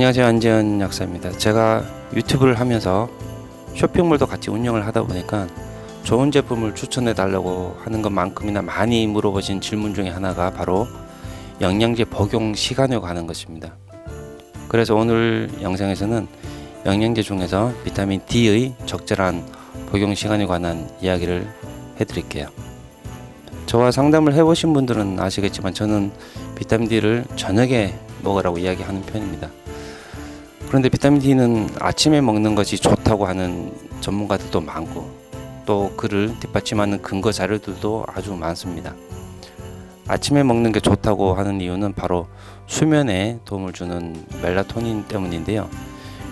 안녕하세요 안재현 약사입니다. 제가 유튜브를 하면서 쇼핑몰도 같이 운영을 하다 보니까 좋은 제품을 추천해 달라고 하는 것만큼이나 많이 물어보신 질문 중에 하나가 바로 영양제 복용 시간에 관한 것입니다. 그래서 오늘 영상에서는 영양제 중에서 비타민 D의 적절한 복용 시간에 관한 이야기를 해드릴게요. 저와 상담을 해보신 분들은 아시겠지만 저는 비타민 D를 저녁에 먹으라고 이야기하는 편입니다. 그런데 비타민 D는 아침에 먹는 것이 좋다고 하는 전문가들도 많고 또 그를 뒷받침하는 근거 자료들도 아주 많습니다. 아침에 먹는 게 좋다고 하는 이유는 바로 수면에 도움을 주는 멜라토닌 때문인데요.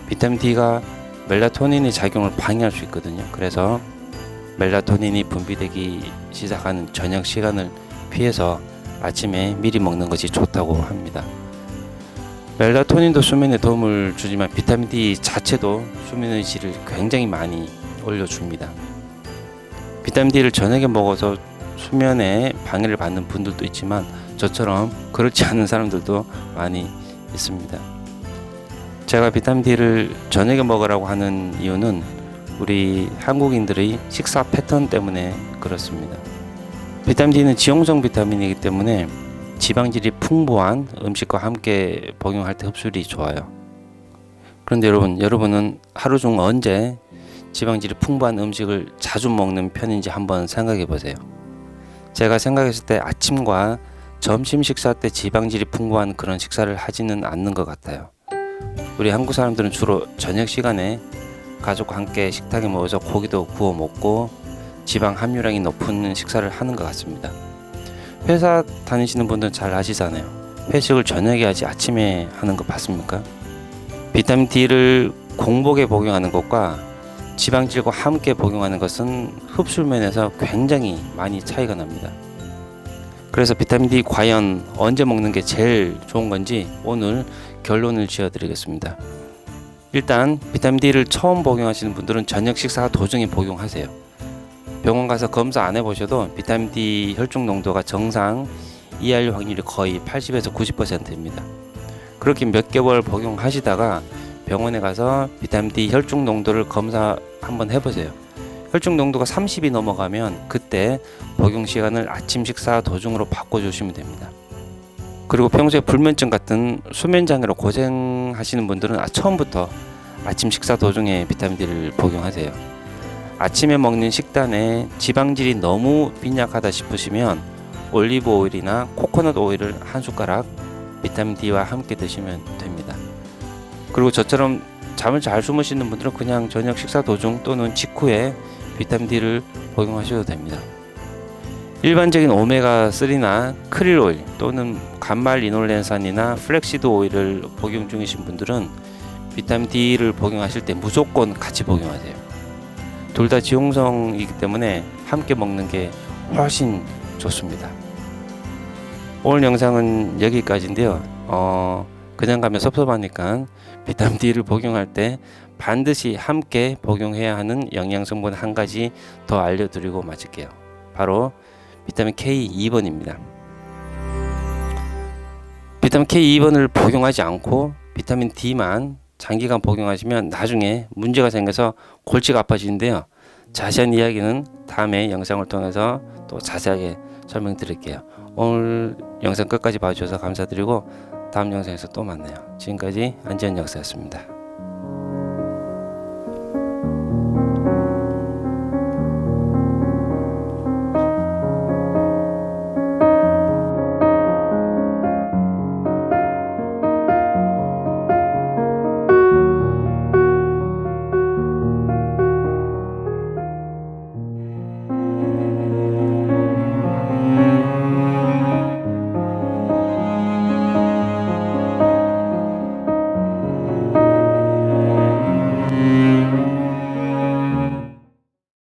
비타민 D가 멜라토닌의 작용을 방해할 수 있거든요. 그래서 멜라토닌이 분비되기 시작하는 저녁 시간을 피해서 아침에 미리 먹는 것이 좋다고 합니다. 멜라토닌도 수면에 도움을 주지만 비타민 D 자체도 수면의 질을 굉장히 많이 올려줍니다. 비타민 D를 저녁에 먹어서 수면에 방해를 받는 분들도 있지만 저처럼 그렇지 않은 사람들도 많이 있습니다. 제가 비타민 D를 저녁에 먹으라고 하는 이유는 우리 한국인들의 식사 패턴 때문에 그렇습니다. 비타민 D는 지용성 비타민이기 때문에 지방질이 풍부한 음식과 함께 복용할 때 흡수율이 좋아요. 그런데 여러분, 여러분은 하루 중 언제 지방질이 풍부한 음식을 자주 먹는 편인지 한번 생각해 보세요. 제가 생각했을 때 아침과 점심 식사 때 지방질이 풍부한 그런 식사를 하지는 않는 것 같아요. 우리 한국 사람들은 주로 저녁 시간에 가족과 함께 식탁에 모여서 고기도 구워 먹고 지방 함유량이 높은 식사를 하는 것 같습니다. 회사 다니시는 분들은 잘 아시잖아요. 회식을 저녁에 하지 아침에 하는 거 봤습니까? 비타민 D를 공복에 복용하는 것과 지방질과 함께 복용하는 것은 흡수율 면에서 굉장히 많이 차이가 납니다. 그래서 비타민 D 과연 언제 먹는 게 제일 좋은 건지 오늘 결론을 지어 드리겠습니다. 일단 비타민 D를 처음 복용하시는 분들은 저녁 식사 도중에 복용하세요. 병원 가서 검사 안 해보셔도 비타민 D 혈중 농도가 정상 이하일 확률이 거의 80에서 90%입니다. 그렇게 몇 개월 복용하시다가 병원에 가서 비타민 D 혈중 농도를 검사 한번 해보세요. 혈중 농도가 30이 넘어가면 그때 복용 시간을 아침 식사 도중으로 바꿔주시면 됩니다. 그리고 평소에 불면증 같은 수면 장애로 고생하시는 분들은 아, 처음부터 아침 식사 도중에 비타민 D를 복용하세요. 아침에 먹는 식단에 지방질이 너무 빈약하다 싶으시면 올리브 오일이나 코코넛 오일을 한 숟가락 비타민 D와 함께 드시면 됩니다. 그리고 저처럼 잠을 잘 주무시는 분들은 그냥 저녁 식사 도중 또는 직후에 비타민 D를 복용하셔도 됩니다. 일반적인 오메가 3나 크릴 오일 또는 간말 리놀렌산이나 플렉시드 오일을 복용 중이신 분들은 비타민 D를 복용하실 때 무조건 같이 복용하세요. 둘 다 지용성이기 때문에 함께 먹는 게 훨씬 좋습니다. 오늘 영상은 여기까지인데요. 어, 그냥 가면 섭섭하니까 비타민 D를 복용할 때 반드시 함께 복용해야 하는 영양 성분 한 가지 더 알려드리고 마칠게요. 바로 비타민 K 2번입니다. 비타민 K 2번을 복용하지 않고 비타민 D만 장기간 복용하시면 나중에 문제가 생겨서 골치가 아파지는데요. 자세한 이야기는 다음에 영상을 통해서 또 자세하게 설명드릴게요. 오늘 영상 끝까지 봐주셔서 감사드리고 다음 영상에서 또 만나요. 지금까지 안지현 역사였습니다.